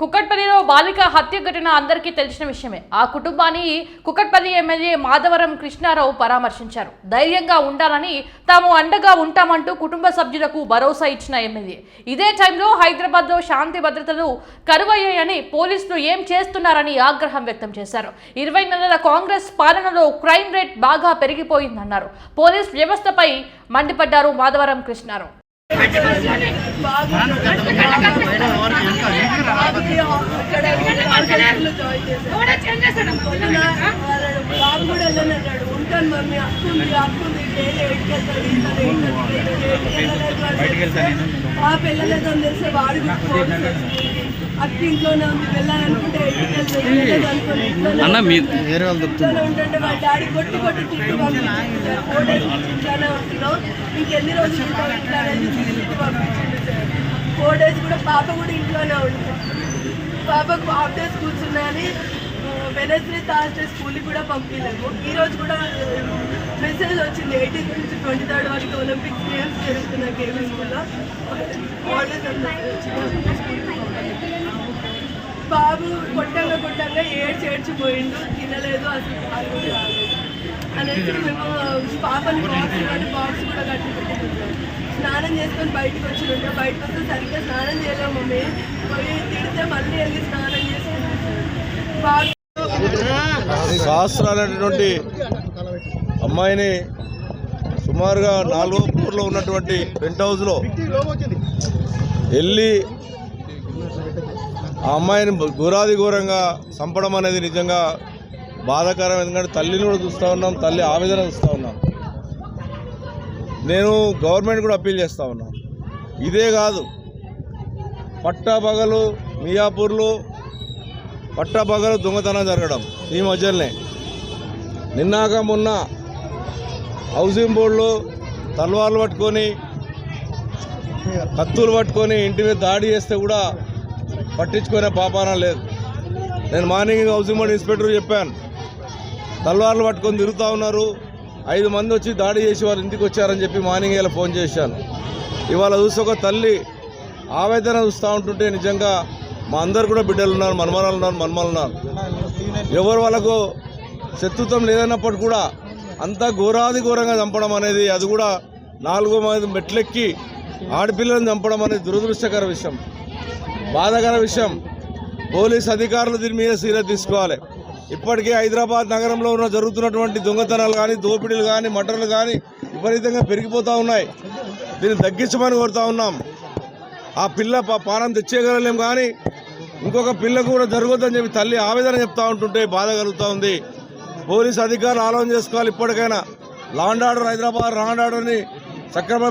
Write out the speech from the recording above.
కుక్కట్పల్లిలో బాలిక హత్య ఘటన అందరికీ తెలిసిన విషయమే. ఆ కుటుంబాన్ని కుక్కట్పల్లి ఎమ్మెల్యే మాధవరం కృష్ణారావు పరామర్శించారు. ధైర్యంగా ఉండాలని తాము అండగా ఉంటామంటూ కుటుంబ సభ్యులకు భరోసా ఇచ్చిన ఎమ్మెల్యే. ఇదే టైంలో హైదరాబాద్లో శాంతి భద్రతలు కరువయ్యాయని పోలీసులు ఏం చేస్తున్నారని ఆగ్రహం వ్యక్తం చేశారు. ఇరవై నెలల కాంగ్రెస్ పాలనలో క్రైమ్ రేట్ బాగా పెరిగిపోయిందన్నారు. పోలీస్ వ్యవస్థపై మండిపడ్డారు మాధవరం కృష్ణారావు. బాగు బాబు కూడా వెళ్ళనన్నాడు ఉంటాను మమ్మీ అక్కుంది అక్కుంది ఆ తెలిస్తే వాడు అక్క ఇంట్లోనే ఉంది వెళ్ళాలనుకుంటే అన్న మీ వేరే వాళ్ళు ఉంటుంటే వాళ్ళ డాడీ కొట్టి కొట్టి తిట్టి ఇంకెన్ని రోజులు ఇంట్లో పంపించింది సార్ ఫోర్ డేస్ కూడా పాప కూడా ఇంట్లోనే ఉంటుంది పాపకు హాఫ్ డే స్కూల్స్ ఉన్నాయని వెనస్డే థర్స్డే స్కూల్కి కూడా పంపించలేము ఈ రోజు కూడా మెసేజ్ వచ్చింది ఎయిటీన్త్ నుంచి ట్వంటీ థర్డ్ వరకు ఒలింపిక్స్ గేమ్స్ జరుగుతున్నాయి కేవీ స్కూల్లో. బాబు కొట్టంగా కొట్టంగా ఏడ్చి ఏడ్చిపోయిండు తినలేదు అసలు పాలు రాలేదు. అనేసి మేము పాపని బాక్స్ కూడా కట్టి స్నానం చేసుకొని బయటకు వచ్చిండే బయటకు వస్తే సరిగ్గా స్నానం చేయలేము మమ్మీ. పోయి తిడితే మళ్ళీ వెళ్ళి స్నానం చేసుకున్నాం బాగా శాస్త్రాలైనటువంటి అమ్మాయిని సుమారుగా నాలుగో ఫ్లోర్లో ఉన్నటువంటి పెంట్ హౌస్లో వెళ్ళి ఆ అమ్మాయిని ఘోరాది ఘోరంగా చంపడం అనేది నిజంగా బాధాకరం ఎందుకంటే తల్లిని కూడా చూస్తూ ఉన్నాం తల్లి ఆవేదన చూస్తూ ఉన్నాం. నేను గవర్నమెంట్ కూడా అప్పీల్ చేస్తూ ఉన్నాను ఇదే కాదు పట్టాపగలు మియాపూర్లు పట్టాపగలు దొంగతనం జరగడం ఈ మధ్యలోనే. నిన్నాక మొన్న హౌసింగ్ బోర్డులు తల్వార్లు పట్టుకొని కత్తులు పట్టుకొని ఇంటి మీద దాడి చేస్తే కూడా పట్టించుకునే పాపాన లేదు. నేను మార్నింగ్ హౌసింగ్ బోర్డు ఇన్స్పెక్టర్ చెప్పాను. తల్వార్లు పట్టుకొని తిరుగుతూ ఉన్నారు. ఐదు మంది వచ్చి దాడి చేసి వారు ఇంటికి వచ్చారని చెప్పి మార్నింగ్ ఇలా ఫోన్ చేశాను. ఇవాళ చూసి ఒక తల్లి ఆవేదన చూస్తూ ఉంటుంటే నిజంగా మా అందరు కూడా బిడ్డలు ఉన్నారు మనమరాలు ఉన్నారు మనమలు ఉన్నారు. ఎవరు వాళ్ళకు శత్రుత్వం లేదన్నప్పుడు కూడా అంతా ఘోరాది ఘోరంగా చంపడం అనేది అది కూడా నాలుగో మంది మెట్లెక్కి ఆడపిల్లలను చంపడం అనేది దురదృష్టకర విషయం. బాధాకర విషయం. పోలీస్ అధికారులు దీని మీద సీరియస్ తీసుకోవాలి. ఇప్పటికే హైదరాబాద్ నగరంలో ఉన్న జరుగుతున్నటువంటి దొంగతనాలు కానీ దోపిడీలు కానీ మటన్లు కానీ విపరీతంగా పెరిగిపోతూ ఉన్నాయి. దీన్ని తగ్గించమని కోరుతా ఉన్నాం. ఆ పిల్ల పానం తెచ్చేయగలలేం కానీ ఇంకొక పిల్లకు కూడా జరగొద్దని చెప్పి తల్లి ఆవేదన చెప్తా ఉంటుంటే బాధ కలుగుతూ ఉంది. పోలీస్ అధికారులు ఆలోచన చేసుకోవాలి ఇప్పటికైనా. లాండ్ ఆర్డర్ హైదరాబాద్ లాండ్ ఆర్డర్ని సక్రమ